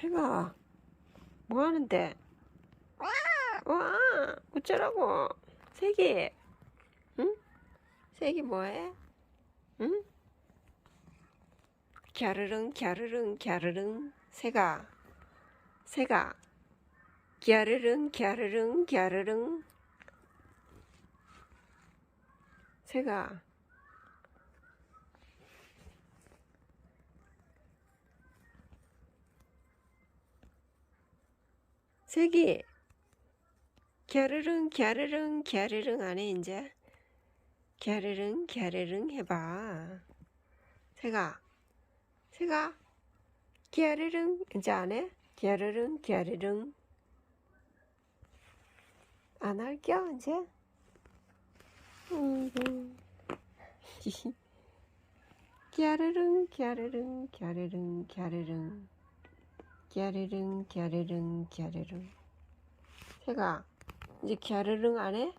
새가 뭐 하는데? 와, 어쩌라고? 새기, 응? 새기 뭐해? 응? 갸르릉 갸르릉 갸르릉 새가 새가 갸르릉 갸르릉 갸르릉 새가 새기 갸르릉 갸르릉 갸르릉 안해 이제 갸르릉 갸르릉 해봐. 새가 새가 갸르릉 이제 안해 갸르릉 갸르릉 안 할겨 이제? 어이구 갸르릉 갸르릉 갸르릉 갸르릉 갸르릉 갸르릉 갸르릉 새가 이제 갸르릉 안 해?